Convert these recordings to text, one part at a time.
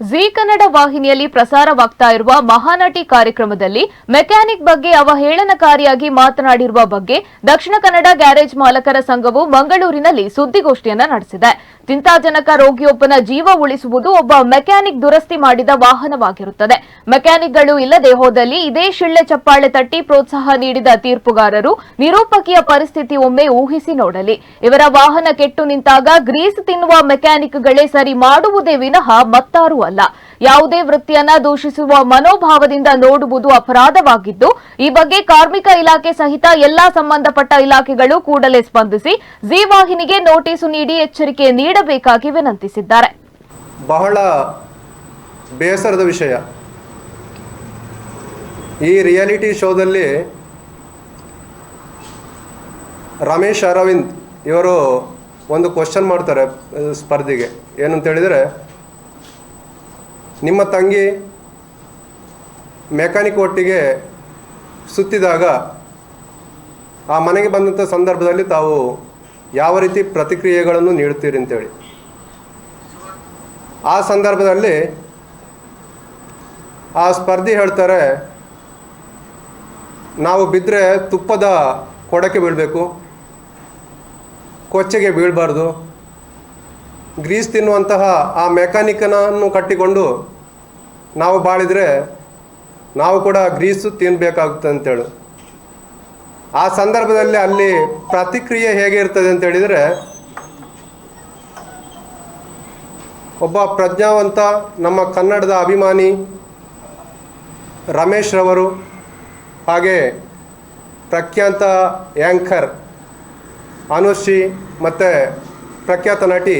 G Kannada ವಾಹಿನಿಯಲ್ಲಿ ಪ್ರಸಾರವಾಗ್ತಾ ಇರುವ ಮಹಾನಟಿ ಕಾರ್ಯಕ್ರಮದಲ್ಲಿ ಮೆಕ್ಯಾನಿಕ್ ಬಗ್ಗೆ ಅವಹೇಳನಕಾರಿಯಾಗಿ ಮಾತನಾಡಿರುವ ಬಗ್ಗೆ ದಕ್ಷಿಣ ಕನ್ನಡ ಗ್ಯಾರೇಜ್ ಮಾಲಕರ ಸಂಘವು ಮಂಗಳೂರಿನಲ್ಲಿ ಸುದ್ದಿಗೋಷ್ಠಿಯನ್ನ ನಡೆಸಿದೆ. ಚಿಂತಾಜನಕ ರೋಗಿಯೊಬ್ಬನ ಜೀವ ಉಳಿಸುವುದು ಒಬ್ಬ ಮೆಕ್ಯಾನಿಕ್ ದುರಸ್ತಿ ಮಾಡಿದ ವಾಹನವಾಗಿರುತ್ತದೆ. ಮೆಕ್ಯಾನಿಕ್ಗಳು ಇಲ್ಲದೆ ಹೋದಲ್ಲಿ ಇದೇ ಶಿಳ್ಳೆ ಚಪ್ಪಾಳೆ ತಟ್ಟಿ ಪ್ರೋತ್ಸಾಹ ನೀಡಿದ ತೀರ್ಪುಗಾರರು ನಿರೂಪಕಿಯ ಪರಿಸ್ಥಿತಿ ಒಮ್ಮೆ ಊಹಿಸಿ ನೋಡಲಿ. ಇವರ ವಾಹನ ಕೆಟ್ಟು ನಿಂತಾಗ ಗ್ರೀಸ್ ತಿನ್ನುವ ಮೆಕ್ಯಾನಿಕ್ಗಳೇ ಸರಿ ಮಾಡುವುದೇ ವಿನಃ ಮತ್ತಾರೂ ಅಲ್ಲ. ಯಾವುದೇ ವೃತ್ತಿಯನ್ನ ದೂಷಿಸುವ ಮನೋಭಾವದಿಂದ ನೋಡುವುದು ಅಪರಾಧವಾಗಿದ್ದು, ಈ ಬಗ್ಗೆ ಕಾರ್ಮಿಕ ಇಲಾಖೆ ಸಹಿತ ಎಲ್ಲಾ ಸಂಬಂಧಪಟ್ಟ ಇಲಾಖೆಗಳು ಕೂಡಲೇ ಸ್ಪಂದಿಸಿ ಜಿ ವಾಹಿನಿಗೆ ನೋಟಿಸು ನೀಡಿ ಎಚ್ಚರಿಕೆ ನೀಡಬೇಕಾಗಿ ವಿನಂತಿಸಿದ್ದಾರೆ. ಬಹಳ ಬೇಸರದ ವಿಷಯ. ಈ ರಿಯಾಲಿಟಿ ಶೋದಲ್ಲಿ ರಮೇಶ್ ಅರವಿಂದ್ ಇವರು ಒಂದು ಕ್ವಶನ್ ಮಾಡ್ತಾರೆ ಸ್ಪರ್ಧೆಗೆ. ಏನಂತ ಹೇಳಿದರೆ ನಿಮ್ಮ ತಂಗಿ ಮೆಕ್ಯಾನಿಕ್ ಒಟ್ಟಿಗೆ ಸುತ್ತಿದಾಗ ಆ ಮನೆಗೆ ಬಂದಂಥ ಸಂದರ್ಭದಲ್ಲಿ ತಾವು ಯಾವ ರೀತಿ ಪ್ರತಿಕ್ರಿಯೆಗಳನ್ನು ನೀಡುತ್ತೀರಿ ಅಂತೇಳಿ. ಆ ಸಂದರ್ಭದಲ್ಲಿ ಆ ಸ್ಪರ್ಧಿ ಹೇಳ್ತಾರೆ, ನಾವು ಬಿದ್ದರೆ ತುಪ್ಪದ ಕೊಡಕ್ಕೆ ಬೀಳಬೇಕು, ಕೊಚ್ಚೆಗೆ ಬೀಳಬಾರ್ದು ಗ್ರೀಸ್ ತಿನ್ನುವಂತಹ ಆ ಮೆಕ್ಯಾನಿಕನನ್ನು ಕಟ್ಟಿಕೊಂಡು ನಾವು ಬಾಳಿದರೆ ನಾವು ಕೂಡ ಗ್ರೀಸು ತಿನ್ನಬೇಕಾಗುತ್ತೆ ಅಂತೇಳಿ. ಆ ಸಂದರ್ಭದಲ್ಲಿ ಅಲ್ಲಿ ಪ್ರತಿಕ್ರಿಯೆ ಹೇಗೆ ಇರ್ತದೆ ಅಂತ ಹೇಳಿದರೆ, ಒಬ್ಬ ಪ್ರಜ್ಞಾವಂತ ನಮ್ಮ ಕನ್ನಡದ ಅಭಿಮಾನಿ ರಮೇಶ್ ರವರು ಹಾಗೆ ಪ್ರಖ್ಯಾತ ಆ್ಯಂಕರ್ ಅನುಶ್ರೀ ಮತ್ತು ಪ್ರಖ್ಯಾತ ನಟಿ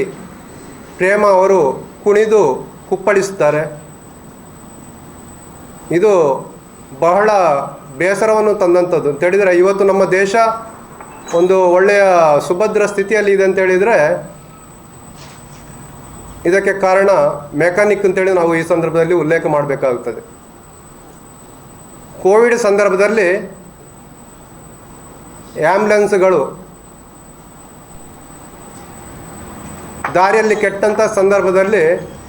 ಪ್ರೇಮ ಅವರು ಕುಣಿದು ಕುಪ್ಪಳಿಸುತ್ತಾರೆ. ಇದು ಬಹಳ ಬೇಸರವನ್ನು ತಂದಂಥದ್ದು. ಅಂತ ಹೇಳಿದರೆ ಇವತ್ತು ನಮ್ಮ ದೇಶ ಒಂದು ಒಳ್ಳೆಯ ಸುಭದ್ರ ಸ್ಥಿತಿಯಲ್ಲಿ ಇದೆ ಅಂತೇಳಿದರೆ ಇದಕ್ಕೆ ಕಾರಣ ಮೆಕ್ಯಾನಿಕ್ ಅಂತೇಳಿ ನಾವು ಈ ಸಂದರ್ಭದಲ್ಲಿ ಉಲ್ಲೇಖ ಮಾಡಬೇಕಾಗುತ್ತದೆ. ಕೋವಿಡ್ ಸಂದರ್ಭದಲ್ಲಿ ಆ್ಯಂಬುಲೆನ್ಸ್ಗಳು ದಾರಿಯಲ್ಲಿ ಕೆಟ್ಟಂಥ ಸಂದರ್ಭದಲ್ಲಿ